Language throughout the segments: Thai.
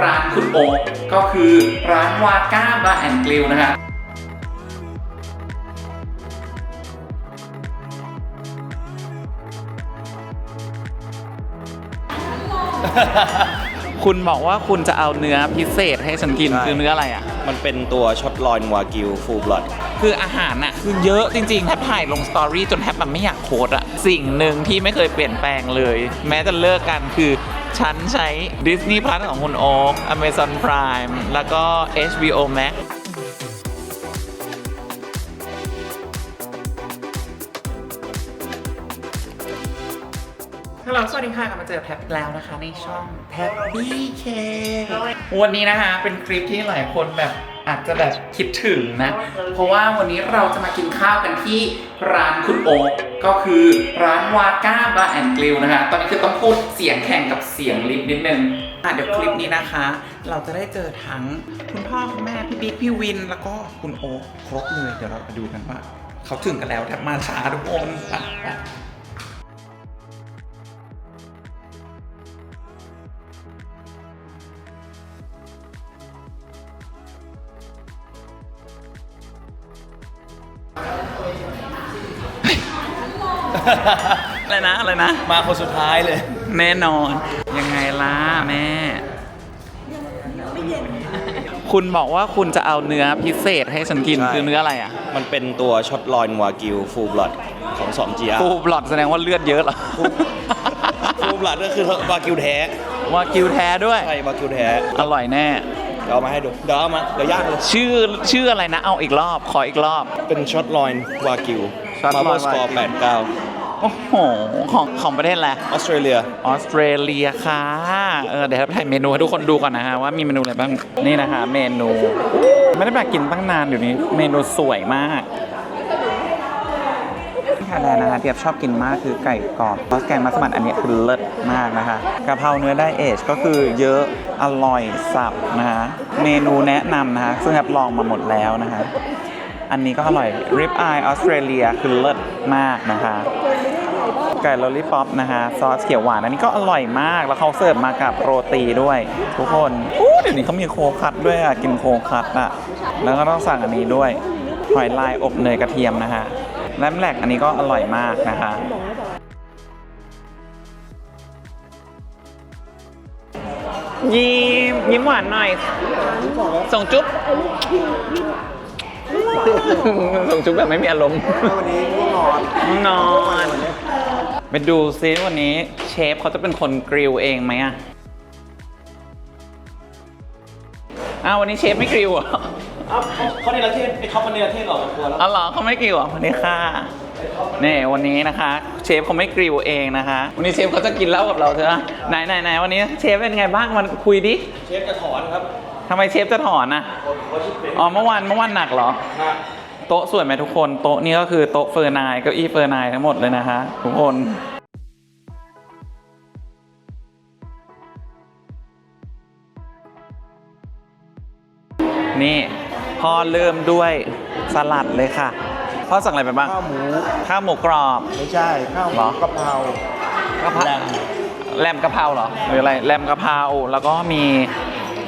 ร้านคุณโอ๊กก็คือร้านวาก้าบาร์แอนด์กลิวนะฮะคุณบอกว่าคุณจะเอาเนื้อพิเศษให้ฉันกินใช่คือเนื้ออะไรอะ มันเป็นตัวช็อตลอยน์วากิวฟูลบลัดคืออาหารน่ะ คือเยอะจริงๆแทบถ่ายลงสตอรี่จนแทบแบบไม่อยากโพสต์อะสิ่งหนึ่งที่ไม่เคยเปลี่ยนแปลงเลย แม้จะเลิกกันคือ ฉันใช้ Disney Plus ของคุณโอ๊ค Amazon Prime แล้วก็ HBO Max ฮัลโหลสวัสดีค่ะกลับมาเจอแท็บอีกแล้วนะคะ ในช่องแท็บบี้เควันนี้นะคะ เป็นคลิปที่หลายคนแบบ อาจจะแบบคิดถึงนะ เพราะว่าวันนี้เราจะมากินข้าวกันที่ร้านคุณโอ๊กก็คือร้านวาก้าบาร์แอนด์กลิวนะคะ ตอนนี้คือต้องพูดเสียงแข่งกับเสียงลิฟนิดนึงอะเดี๋ยวคลิปนี้นะคะ เราจะได้เจอทั้งคุณพ่อคุณแม่พี่บิ๊กพี่วิน แล้วก็คุณโอ๊กครบเลยเดี๋ยวเราไปดูกันว่า เขาถึงกันแล้วแทบมาช้าทุกคน ท้ายเลย แน่นอน ยังไงล่ะแม่ คุณบอกว่าคุณจะเอาเนื้อพิเศษให้ฉันกินใช่ คือเนื้ออะไรอะมันเป็นตัวช็อตลอยน์วากิวฟูลบลัดของ2 GR ฟูบลอดแสดงว่าเลือดเยอะเหรอฟูลบลัดก็คือวากิวแท้วากิวแท้ด้วย ใช่วากิวแท้อร่อยแน่ เดี๋ยวเอามาให้ดูเดี๋ยวเอามาเดี๋ยวย่างเลยชื่อชื่ออะไรนะเอาอีกรอบ ขออีกรอบ เป็นช็อตลอยน์วากิว Shot มา Loin สกอร์ Wagyu 89 โอ้โห ของของประเทศอะไรออสเตรเลียออสเตรเลียค่ะ เออเดี๋ยวถ่ายเมนูให้ทุกคนดูก่อนนะฮะว่ามีเมนูอะไรบ้าง นี่นะคะเมนู ไม่ได้มากินตั้งนานเดี๋ยวนี้ เมนูสวยมากที่ไทยแลนด์นะคะที่ชอบกินมากคือไก่กรอบซอสแกงมัสมั่นอันนี้คือเลิศมากนะคะกะเพราเนื้อไดเอชก็คือเยอะอร่อยสับนะคะเมนูแนะนำนะคะซึ่งแอบลองมาหมดแล้วนะคะอันนี้ก็อร่อยริบอายออสเตรเลียคือเลิศมากนะคะ ไก่ลอลลี่ป๊อปนะฮะซอสเขียวหวานอันนี้ก็อร่อยมากแล้วเขาเสิร์ฟมากับโรตีด้วย ทุกคนอู้เดี๋ยวนี้เขามีโคคัตด้วยอะกินโคคัตอะแล้วก็ต้องสั่งอันนี้ด้วยหอยลายอบเนยกระเทียมนะฮะแลมแหลกอันนี้ก็อร่อยมากนะคะยิ้มยิ้มหวานหน่อย ส่งจุ๊บส่งจุ๊บแบบไม่มีอารมณ์วันนี้ง่วงนอนนอน ไปดูซิวันนี้เชฟเขาจะเป็นคนกริลเองไหมอะอ้าววันนี้เชฟไม่กริลเหรออ้าวเขาในประเทศไอ้ท็อปมันในประเทศหรอตัวแล้วอ๋อเหรอเขาไม่กริลเหรอวันนี้ค่ะนี่วันนี้นะคะ เชฟเขาไม่กริลเองนะคะ วันนี้เชฟเขาจะกินเหล้ากับเราเถอะไหนไหนไหนวันนี้เชฟเป็นไงบ้างมันคุยดิเชฟจะถอนครับทำไมเชฟจะถอนอะอ๋อเมื่อวานเมื่อวานหนักเหรอ โต๊ะสวยไหมทุกคน โต๊ะนี้ก็คือโต๊ะเฟอร์นายเก้าอี้เฟอร์นายทั้งหมดเลยนะคะทุกคนนี่พ่อเริ่มด้วยสลัดเลยค่ะพ่อสั่งอะไรไปบ้าง ข้าวหมู ข้าวหมูกรอบ ไม่ใช่ ข้าวหเหรมูอกะเพรากะเพราแลมแรมกะเพราเหรอหรืออะไรแรมกะเพราแล้วก็มี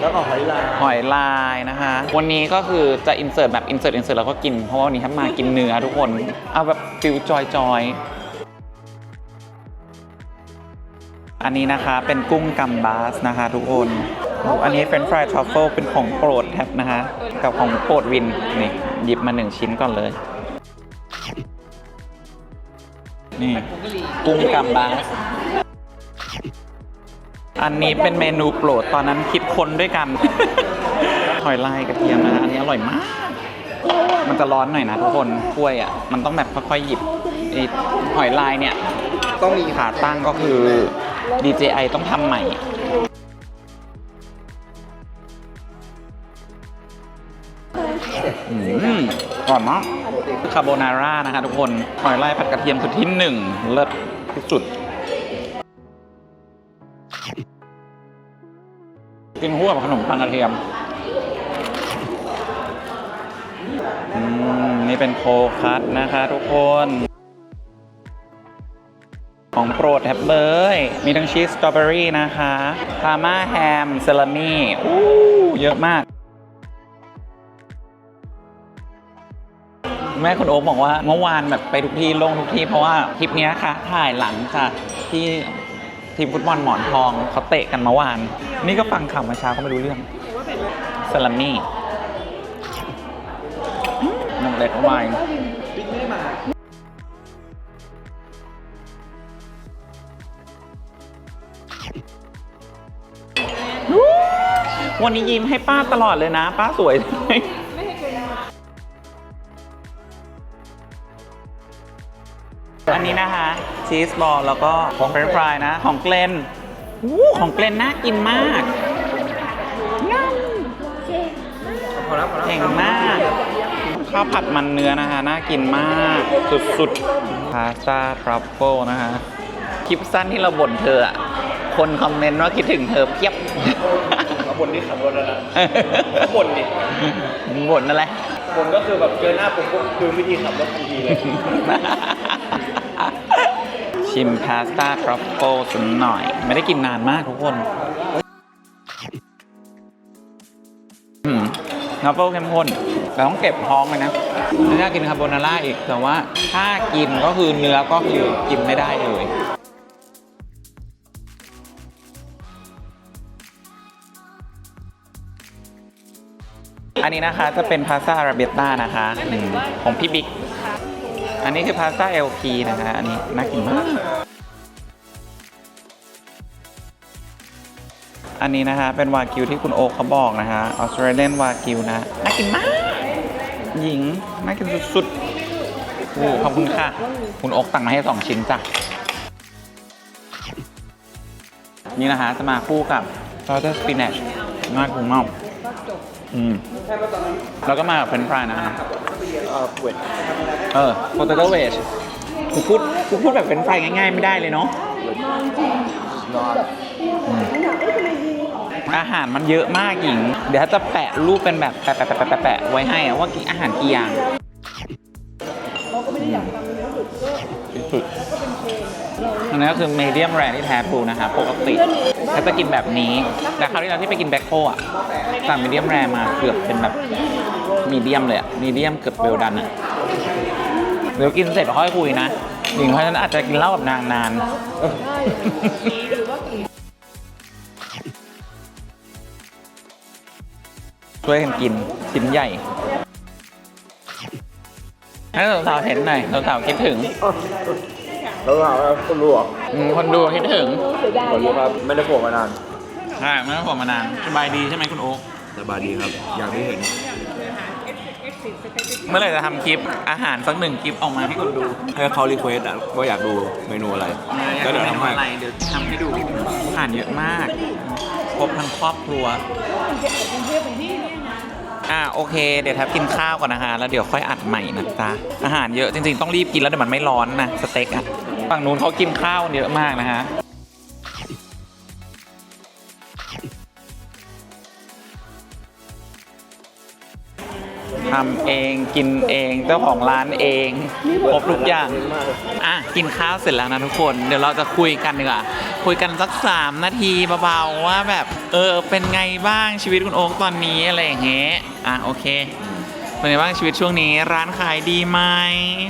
แล้วก็หอยลายหอยลายนะคะ วันนี้ก็คือจะอินเสิร์ตแบบอินเสิร์ตอินเสิร์ตแล้วก็กิน เพราะว่าวันนี้ถ้ามากินเนื้อทุกคน เอาแบบฟิลจอยจอยอันนี้นะคะเป็นกุ้งกัมบาสนะคะ ทุกคนอ้อันนี้เฟรนฟรายทรัฟเฟิลเป็นของโปรดแท็บนะคะ กับของโปรดวินนี่หยิบมาหนึ่งชิ้นก่อนเลย นี่ กุ้งกัมบาส อันนี้เป็นเมนูโปรดตอนนั้นคิดคนด้วยกัน หอยลายกระเทียมนะอันนี้อร่อยมาก มันจะร้อนหน่อยนะทุกคนถ้วยอะ มันต้องแบบค่อยๆหยิบไอ้หอยลายเนี่ย ต้องมีขาตั้งก็คือ DJI ต้องทำใหม่อืมก่อนมากคาโบนาร่านะคะทุกคน หอยลายผัดกระเทียมคือที่หนึ่งเลิศที่สุด กินคู่กับขนมปังกระเทียมอืมนี่เป็นโคคัสนะคะทุกคน ของโปรดแฮบเบยมีทั้งชีสสตรอเบอรี่นะคะพาม่าแฮมเซลามี่อู้เยอะมาก แม่คุณโอ๊คบอกว่าเมื่อวานแบบไปทุกที่ลงทุกที่เพราะว่าคลิปนี้ค่ะ ถ่ายหลังจากที่ ทีมฟุตบอลหมอนทองเขาเตะกันเมื่อวาน นี่ก็ฟังข่าวมาเช้าก็ไม่รู้เรื่องสลัมมี่นมเล็ดไวน์วันนี้ยิ้มให้ป้าตลอดเลยนะ ป้าสวยอันนี้ ชีสบอลแล้วก็ของเฟรนช์ฟรายนะ ของเกลนอู้ของเกลนน่ากินมากง่ำเก่งมาก ข้าวผัดมันเนื้อนะคะ น่ากินมาก สุดๆพาสต้าทรัฟเฟิลนะคะ คลิปสั้นที่เราบ่นเธออะคนคอมเมนต์ว่าคิดถึงเธอเพียบเขาบนที่ขับรถแล้วนะเขาบ่นดิบ่นอะไรบ่นก็คือแบบเจอหน้าผมปุ๊บคือวิธีขับรถทันทีเลย ชิมพาสต้าทรัฟเฟิลสักหน่อย ไม่ได้กินนานมากทุกคนอืมทรัฟเฟิลเข้มข้นแต่ต้องเก็บท้องเลยนะน่ากินคาโบนาร่าอีกแต่ว่าถ้ากินก็คือเนื้อก็คือกินไม่ได้เลยอันนี้นะคะจะเป็นพาสต้าอาราเบต้านะคะของพี่บิ๊ก อันนี้คือพาสต้าเอลพีนะคะอันนี้น่ากินมาก อันนี้นะคะเป็นวากิวที่คุณโอ๊คเขาบอกนะคะออสเตรเลียนวากิวนะ น่ากินมาก หญิง น่ากินสุดๆโอ้ขอบคุณค่ะ คุณโอ๊คสั่งมาให้สองชิ้นจ้ะ นี่นะคะจะมาคู่กับซอสสปินัชน่ากินมากอืมแล้วก็มากับเฟรนช์ฟรายนะคะ เออเวทเออ potato wedge กูพูดกูพูดแบบเป็นไฟรายง่ายๆไม่ได้เลยเนาะนอนอาหารมันเยอะมากหญิง เดี๋ยวถ้าจะแปะรูปเป็นแบบแปะแปะแปะแปะแปะไว้ให้อะว่ากี่อาหารกี่อย่างสุดๆอันนี้ก็คือเมเดียมแรที่แท้ทรูนะคะปกติถ้าจะกินแบบนี้แต่คราวที่เราที่ไปกินแบ็คโคอะสั่งมีเดียมแรมาเกือบเป็นแบบ มีเดียมเลยอะมีเดียมเกือบเวลดันอะเดี๋ยวกินเสร็จค่อยคุยนะหญิงเพราะฉะนั้นอาจจะกินเหล้ากับนางนาน ช่วยกันกินชิ้นใหญ่ ให้สาวๆเห็นหน่อยสาวๆคิดถึงแล้วเราคนรู้เหรออืมคนดูคิดถึงคนรู้ครับไม่ได้โผล่มานาน ใช่ไม่ต้องผมมานานสบายดีใช่ไหมคุณโอ๊ค สบายดีครับ อย่างที่เห็น เมื่อไหร่จะทำคลิปอาหารสักหนึ่งคลิปออกมาให้คนดู ให้เขารีเควสอะว่าอยากดูเมนูอะไร ก็เดี๋ยวทำให้อะไรเดี๋ยวทำให้ดูอาหารเยอะมากครบทั้งครอบครัวอ่าโอเค เดี๋ยวแทบกินข้าวก่อนนะคะแล้วเดี๋ยวค่อยอัดใหม่นะจ๊ะอาหารเยอะจริงๆต้องรีบกินแล้วเดี๋ยวมันไม่ร้อนนะสเต็กอะฝั่งนู้นเขากินข้าวเยอะมากนะฮะ ทำเองกินเองเจ้าของร้านเองครบทุกอย่างอะกินข้าวเสร็จแล้วนะทุกคน เดี๋ยวเราจะคุยกันดีกว่าคุยกันสักสามนาทีเบาๆว่าแบบเออเป็นไงบ้างชีวิตคุณโอ๊คตอนนี้อะไรอย่างเงี้ยอะโอเค เป็นไงบ้างชีวิตช่วงนี้ร้านขายดีไหม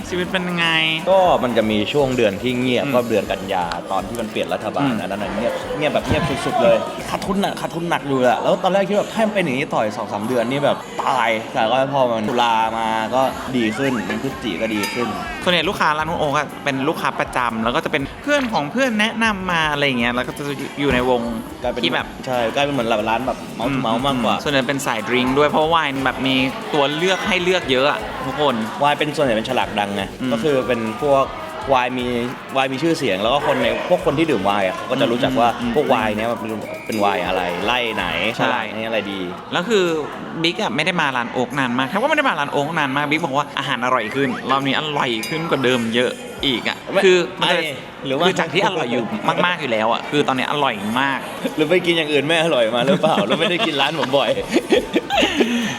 ชีวิตเป็นไง ก็มันจะมีช่วงเดือนที่เงียบอืมก็เดือนกันยาตอนที่มันเปลี่ยนรัฐบาลอืม อันนั้นนะเงียบเงียบแบบเงียบสุดๆเลยขาดทุนอะขาดทุนหนักอยู่อะแล้วตอนแรกคิดแบบถ้ามันเป็นอย่างนี้ต่อยสองสามเดือนนี่แบบตายแต่ก็พอมันตุลามาก็ดีขึ้นพฤศจิก็ดีขึ้น ส่วนใหญ่ลูกค้าร้านคุณโอ๊คอะเป็นลูกค้าประจำแล้วก็จะเป็นเพื่อนของเพื่อนแนะนำมาอะไรอย่างเงี้ยแล้วก็จะอยู่ในวงกลายเป็นที่แบบใช่กลายเป็นเหมือนร้านแบบเมาส์เมาส์มากกว่า ส่วนใหญ่เป็นสายดริงก์ด้วยเพราะว่าไวน์แบบมีตัวเลือกให้เลือกเยอะอะทุกคน วายเป็นส่วนใหญ่เป็นฉลากดังไงอืมก็คือเป็นพวกวายมีวายมีชื่อเสียง แล้วก็คนในพวกคนที่ดื่มวายอะก็จะรู้จักว่าอืมพวกวายเนี้ยมันเป็นเป็นวายอะไรไล่ไหนใช่ ฉลากนี้อะไรดี แล้วคือบิ๊กอะไม่ได้มาร้านโอ๊กนานมากแค่ว่าไม่ได้มาร้านโอ๊กนานมากบิ๊กบอกว่าอาหารอร่อยขึ้นรอบนี้อร่อยขึ้นกว่าเดิมเยอะอีกอะไม่คือมันจะไม่หรือว่า คือจากที่อร่อยอยู่มากๆอยู่แล้วอะคือตอนนี้อร่อยมาก หรือไปกินอย่างอื่นไม่อร่อยมาหรือเปล่าแล้วไม่ได้กินร้านผมบ่อย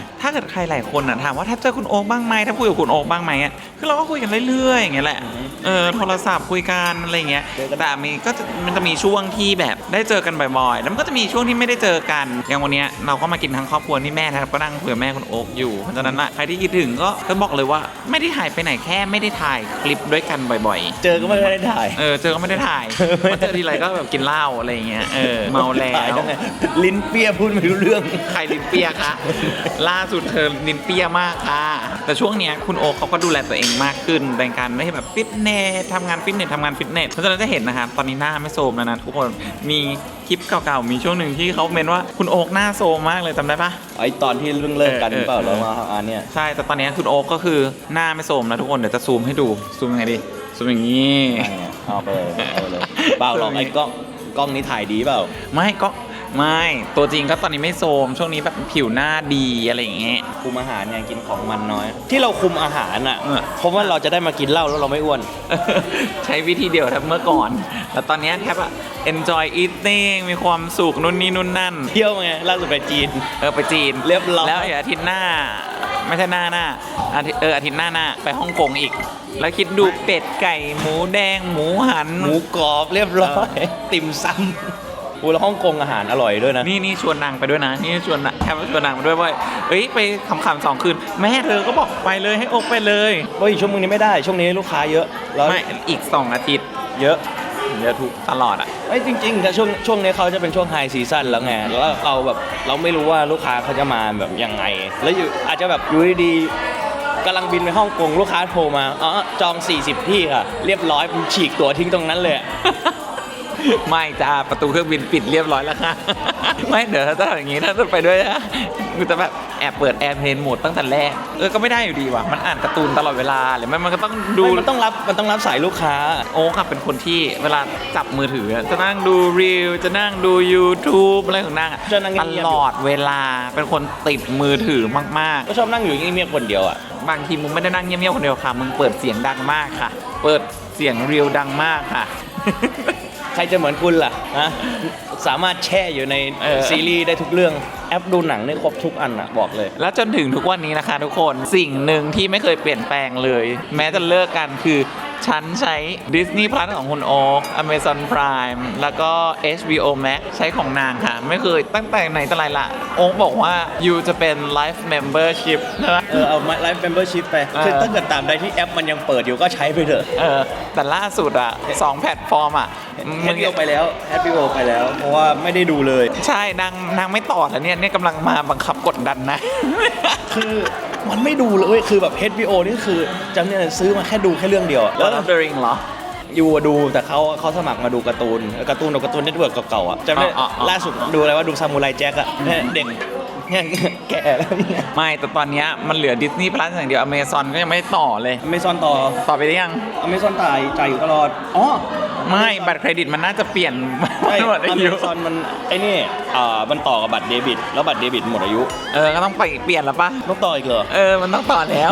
ถ้าาเกิดใครหลายคนอะถามว่าแทบเจอคุณโอ๊กบ้างไหมแทบคุยกับคุณโอ๊กบ้างไหมอะคือเราก็คุยกันเรื่อยๆอย่างเงี้ยแหละเออโทรศัพท์คุยกันอะไรเงี้ยแต่มีก็จะมันจะมีช่วงที่แบบได้เจอกันบ่อยๆ แล้วมันก็จะมีช่วงที่ไม่ได้เจอกัน อย่างวันเนี้ยเราก็มากินทั้งครอบครัวที่แม่นะครับก็นั่งคุยกับแม่คุณโอ๊กอยู่เพราะฉะนั้นอะใครที่คิดถึงก็ก็บอกเลยว่าไม่ได้หายไปไหนแค่ไม่ได้ถ่ายคลิปด้วยกันบ่อยเจอก็ไม่ได้ถ่ายๆเออเจอก็ไม่ได้ถ่ายมาเจอทีไรก็แบบกินเหล้าอะไรอย่างเงี้ยเออเมาแล้ถ่ายวได้ไงลิ้นเปี้ยพูดไม่รู้เรื่องใครลิ้นเปียคะล่าสุดเธอลิ้นเปียมากค่ะ แต่ช่วงเนี้ยคุณโอคเขาก็ดูแลตัวเองมากขึ้นในการได้แบบฟิตเนสทำงานฟิตเนสทำงานฟิตเนสเพราะฉะนั้นจะเห็นนะครับตอนนี้หน้าไม่โทรมแล้วนะทุกคนมีคลิปเก่าๆมีช่วงหนึ่งที่เขาเมนว่าคุณโอ๊กหน้าโซมมากเลยจำได้ปะ ไอตอนที่เรื่องเลิกกันเออเปล่าเออเรามาอันเนี้ยใช่ แต่ตอนนี้คุณโอ๊กก็คือหน้าไม่โซมนะทุกคนเดี๋ยวจะซูมให้ดูซูมยังไงดีซูมอย่างนี้ เอาไปเลยเอาไปเลยเปล่าหรอกไอ้กล้องกล้องนี้ถ่ายดีเปล่า ไม่ก็ ไม่ตัวจริงก็ตอนนี้ไม่โซมช่วงนี้แบบผิวหน้าดีอะไรอย่างเงี้ย คุมอาหารไงกินของมันน้อย ที่เราคุมอาหารอะเออ เพราะว่าเราจะได้มากินเหล้าแล้วเราไม่อ้วน ใช้วิธีเดียวแทบเมื่อก่อน แต่ตอนนี้แทบอะ enjoy eating มีความสุขนู่นนี่นู่นนั่น เที่ยวไงล่าสุดไปจีน เออไปจีนเรียบร้อย แล้วเดี๋ยวอาทิตย์หน้า ไม่ใช่หน้าหน้าอาทิตย์เอออาทิตย์หน้าหน้าไปฮ่องกงอีก แล้วคิดดูเป็ดไก่หมูแดงหมูหัน หมูกรอบเรียบร้อย ติ่มซำ โอ้แล้วฮ่องกงอาหารอร่อยด้วยนะ นี่นี่ชวนนางไปด้วยนะนี่ชวนแทบชวนนางไปด้วยว่าเอ้ยไปขำๆสองคืน แม่เธอก็บอกไปเลยให้อกไปเลยเฮ้ยช่วงนี้ไม่ได้ช่วงนี้ลูกค้าเยอะแล้วไม่อีกสองอาทิตย์เยอะเยอะทุกตลอดอะไอ้ยจริงๆแต่ช่วงช่วงนี้เขาจะเป็นช่วงไฮซีซั่นแล้วไงแล้วเราแบบเราไม่รู้ว่าลูกค้าเขาจะมาแบบยังไง แล้วอยู่อาจจะแบบอยู่ดีๆกำลังบินไปฮ่องกงลูกค้าโทรมาอ๋อจอง 40 ที่ค่ะ เรียบร้อยผมฉีกตั๋วทิ้งตรงนั้นเลยอะ ไม่จ้าประตูเครื่องบินปิดเรียบร้อยแล้วค่ะ ไม่เดี๋ยวถ้าทำอย่างนี้ถ้าจะไปด้วยนะกูจะแบบแอบเปิดแอร์เพลนโหมดตั้งแต่แรกเออก็ไม่ได้อยู่ดีว่ะมันอ่านการ์ตูนตลอดเวลาหรือไม่มันก็ต้องดูไม่มันต้องรับมันต้องรับสายลูกค้า โอ้ครับเป็นคนที่เวลาจับมือถือจะนั่งดูรีวจะนั่งดู YouTube อะไรของนางอะจะนั่งเงีตยบๆอยู่ ลอดเวลาเป็นคนติดมือถือมาก ก็ชอบนั่งอยู่เงียบๆคนเดียวอะ ๆ บางทีมึงไม่ได้นั่งเงียบๆคนเดียวค่ะ มึงเปิดเสียงดังมากค่ะ เปิดเสียงเรียวดังมากค่ะใค รจะเหมือนคุณล่ะฮะสามารถแช่อยู่ในเออ ซีรีส์ได้ทุกเรื่องแอปดูหนังได้ครบทุกอันอะบอกเลย แล้วจนถึงทุกวันนี้นะคะทุกคนสิ่งหนึ่งที่ไม่เคยเปลี่ยนแปลงเลย แม้จะเลิกกันคือ ฉันใช้ Disney Plus ของคุณโอ๊ค Amazon Prime แล้วก็ HBO Max ใช้ของนางค่ะ ไม่เคยตั้งแต่ไหนแต่ไรละโอ๊คบอกว่า you จะเป็น Life Membership นะเออเอาไลฟ์เมมเบอร์ชิพไปเออ คือถ้าเกิดตามใดที่แอปมันยังเปิดอยู่ก็ใช้ไปเถอะเออ แต่ล่าสุดอะสองแพลตฟอร์มอะแฮปปี้โอไปแล้วแฮปปี้โอไปแล้ว เพราะว่าไม่ได้ดูเลย ใช่นางนางไม่ต่อแล้วเนี่ยเนี่ยกำลังมาบังคับกดดันนะ คือ มันไม่ดูเลยเว้ยคือแบบ HBO นี่คือจำเนี่ยซื้อมาแค่ดูแค่เรื่องเดียวอะแล้แล้ววเดริงเหรอ อยู่อะดูแต่เขาเขาสมัครมาดูการ์ตูนการ์ตูนกับการ์ตูนเน็ตเวิร์กเก่าๆอะจำได้อ๋ออ๋อล่าสุดดูอะไรว่าดูซามูไรแจ็คอะเนี่ยเด็กเนี่ยแก่แล้วเนี่ยไม่แต่ตอนเนี้ยมันเหลือ Disney Plus อย่างเดียว Amazon ก็ยังไม่ได้ต่อเลยอเมซอนต่อต่อไปได้ยังอเมซอนจ่ายจ่ายอยู่ตลอดอ๋อ ไม่บัตรเครดิตมันน่าจะเปลี่ยนใช่หมดออาเมยุซอนมันไอ้นี่อ่ามันต่อกับบัตรเดบิต แล้วบัตรเดบิตหมดอายุเออก็ต้องไปเปลี่ยนแล้วปะต้องต่ออีกเหรอ เออมันต้องต่อแล้ว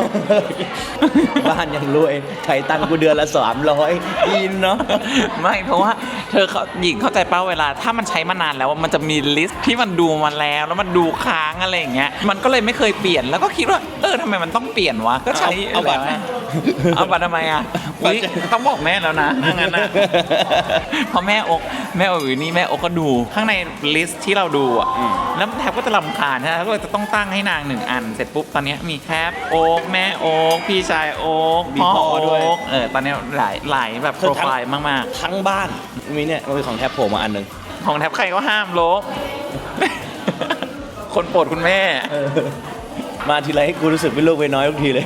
บ้านยังรวยไถ่ตังค์กูเดือนละสามร้อยอินเนาะ ไม่เพราะว่าเธอเขาหญิงเข้าใจป้าเวลา ถ้ามันใช้มานานแล้วมันจะมีลิสต์ที่มันดูมาแล้วแล้วมันดูค้างอะไรอย่างเงี้ยมันก็เลยไม่เคยเปลี่ยนแล้วก็คิดว่าเออทำไมมันต้องเปลี่ยนวะก็ใช้เอาบัตรมา เอาบัตรทำไมอะอุ๊ยต้องบอกแม่แล้วนะถ้างั้นนะเพราะแม่อกแม่อกอยู่นี่แม่อกก็ดูข้างในลิสต์ที่เราดูอะอืมแล้วแทบก็จะลำคาญนะก็เลยจะต้องตั้งให้นางหนึ่งอัน เสร็จปุ๊บตอนนี้มีแคปโอ๊กแม่โอ๊กพี่ชายโอ๊กมีพ่อพ่อโอ๊ด้วยกเออตอนนี้หลายหลายแบบคืโปอรทั้งไฟล์มากทั้งบ้านมีเนี่ยมันเป็นของแท็บโผล่มาอันหนึ่งๆของแทบใครก็ห้ามโลกคนโปรดคุณแม่มาทีไรให้กูรู้สึกเป็นลูกเป็นน้อยทุกทีเลย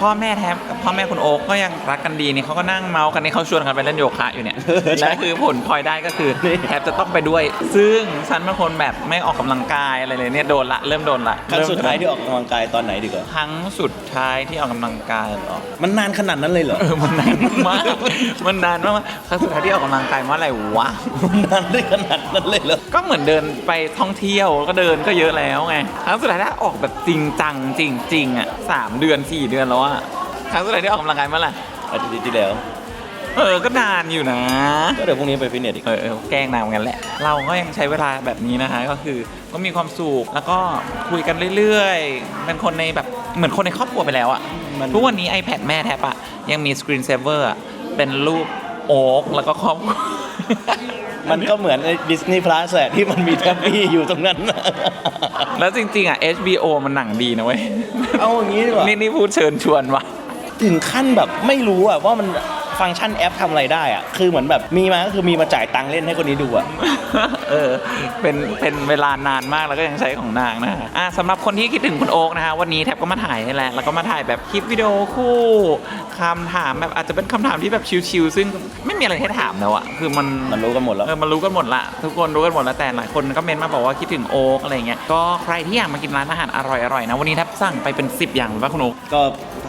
พ่อแม่แทบกับพ่อแม่คุณโอ๊กก็ยังรักกันดีนี่เขาก็นั่งเมาส์กันนี่เขาชวนกันไปเล่นโยคะอยู่เนี่ยใช่และคือผลพลอยได้ก็คือนี่แทบจะต้องไปด้วย ซึ่งฉันเป็นคนแบบไม่ออกกำลังกายอะไรเลยเนี่ยโดนละเริ่มโดนละครั้งเริ่มสุดท้ายที่ออกกำลังกายตอนไหนดีกว่าครั้งสุดท้ายที่ออกกำลังกายเหรอมันนานขนาดนั้นเลยเหรอเออมันนานมากมันนานมากๆครั้งสุดท้ายที่ออกกำลังกายเมื่อไหร่วะมันนานได้ขนาดนั้นเลยเหรอก็เหมือนเดินไปท่องเที่ยวก็เดินก็เยอะแล้วไงครั้งสุดท้ายที่ออกแบบจริงจังจริงจริงๆอะสามเดือนสี่เดือนแล้วอะครั้งสุดท้ายที่ออกกำลังกายเมื่อไหร่อาทิตย์ที่แล้ว เออ ก็นานอยู่นะ ก็เดี๋ยวพรุ่งนี้ไปฟิตเนสอีก เออเออแกล้งนานเหมือนกันแหละ เราก็ยังใช้เวลาแบบนี้นะคะ ก็คือก็มีความสุข แล้วก็คุยกันเรื่อยๆ เป็นคนในแบบเหมือนคนในครอบครัวไปแล้วอะมัน ทุกวันนี้ iPad แม่แทบอะยังมีสกรีนเซฟเวอร์อะเป็นรูปโอ๊กแล้วก็ครอบครัว มันก็เหมือนดิสนีย์พลัสแหละที่มันมีแท็บบี้อยู่ตรงนั้น แล้วจริง ๆอะ HBO มันหนังดีนะเว้ย เอาอย่างนี้ดีกว่านี่นี่พูดเชิญชวนวะถึงขั้นแบบไม่รู้อะว่ามัน ฟังก์ชันแอปทำอะไรได้อะคือเหมือนแบบมีมาก็คือมีมาจ่ายตังค์เล่นให้คนนี้ดูอะ เออ เป็น เป็นเวลานานมากแล้วก็ยังใช้ของนางนะฮะอะสำหรับคนที่คิดถึงคุณโอ๊กนะฮะ วันนี้แท็บก็มาถ่ายนี่แหละ แล้วก็มาถ่ายแบบคลิปวิดีโอคู่คำถามแบบอาจจะเป็นคำถามที่แบบชิวๆ ซึ่งไม่มีอะไรให้ถามแล้วอะคือมัน มันรู้กันหมดแล้ว เออมันรู้กันหมดละ ทุกคนรู้กันหมดแล้วแต่หลายคนก็เมนมาบอกว่าคิดถึงโอ๊กอะไรเงี้ย ก็ใครที่อยากมากินร้านอาหารอร่อยๆนะ วันนี้แท็บสั่งไปเป็น 10 อย่างเลยว่าคุณโอ๊กก็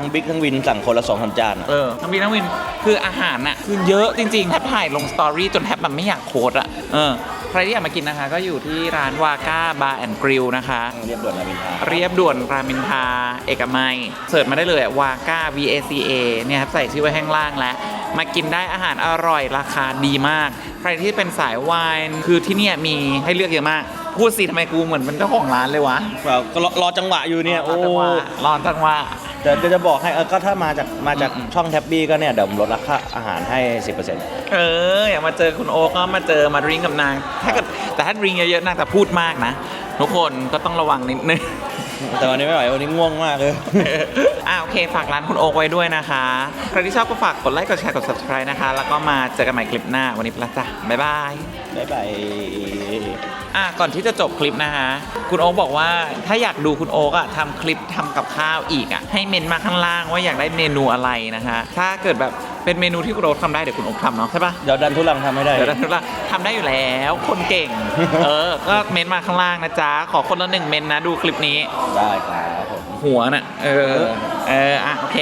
ทั้งบิ๊กทั้งวินสั่งคนละสองสามจานอะเออทั้งวีทั้งวินคืออาหารน่ะคือเยอะจริงๆแทบถ่ายลงสตอรี่จนแทบแบบไม่อยากโพสต์อะเออใครที่อยากมากินนะคะ ก็อยู่ที่ร้านวาก้าบาร์แอนด์กริลนะคะ เรียบด่วนรามอินทราเรียบด่วนรามอินทราเอกมัยเสิร์ชมาได้เลยวาก้า V A C A เนี่ยครับใส่ชื่อไว้ข้างล่างแล้ว มากินได้อาหารอร่อยราคาดีมาก ใครที่เป็นสายไวน์คือที่เนี่ยมีให้เลือกเยอะมาก พูดสิทำไมกูเหมือนเป็นเจ้าของร้านเลยวะเราก็รอรอจังหวะอยู่เนี่ย โอ้รจังหวะรอจังหวะ เดี๋ยวเดี๋ยวจะบอกให้เออก็ถ้ามาจากมาจากอืมช่องแท็บบี้ก็เนี่ยเดี๋ยวผมลดราคาอาหารให้ 10%เอออยากมาเจอคุณโอ๊กก็มาเจอมาดริงกับนาง ถ้าเกิดแต่ถ้าดริงเยอะๆนางจะพูดมากนะ ทุกคนก็ต้องระวังนิดนึง แต่วันนี้ไม่ไหววันนี้ง่วงมากเลย อ่าโอเค ฝากร้านคุณโอ๊กไว้ด้วยนะคะ ใครที่ชอบก็ฝากกดไลค์กดแชร์กด subscribe นะคะ แล้วก็มาเจอกันใหม่คลิปหน้าวันนี้ไปและจ้ะบ๊ายบาย บ๊ายบาย อะก่อนที่จะจบคลิปนะคะ คุณโอ๊กบอกว่าถ้าอยากดูคุณโอ๊กอะทำคลิปทำกับข้าวอีกอะให้เมนมาข้างล่างว่าอยากได้เมนูอะไรนะคะถ้าเกิดแบบเป็นเมนูที่คุณโอ๊กทำได้เดี๋ยวคุณโอ๊กทำเนาะใช่ปะเดี๋ยวดันทุลังทำไม่ได้ เดี๋ยวนะทุกท่านทำได้อยู่แล้วคนเก่ง เออ ก็เมนต์มาข้างล่างนะจ๊ะขอคนละหนึ่งเมนต์นะดูคลิปนี้ได้ครับผมหัวน่ะเออเอออะโอเค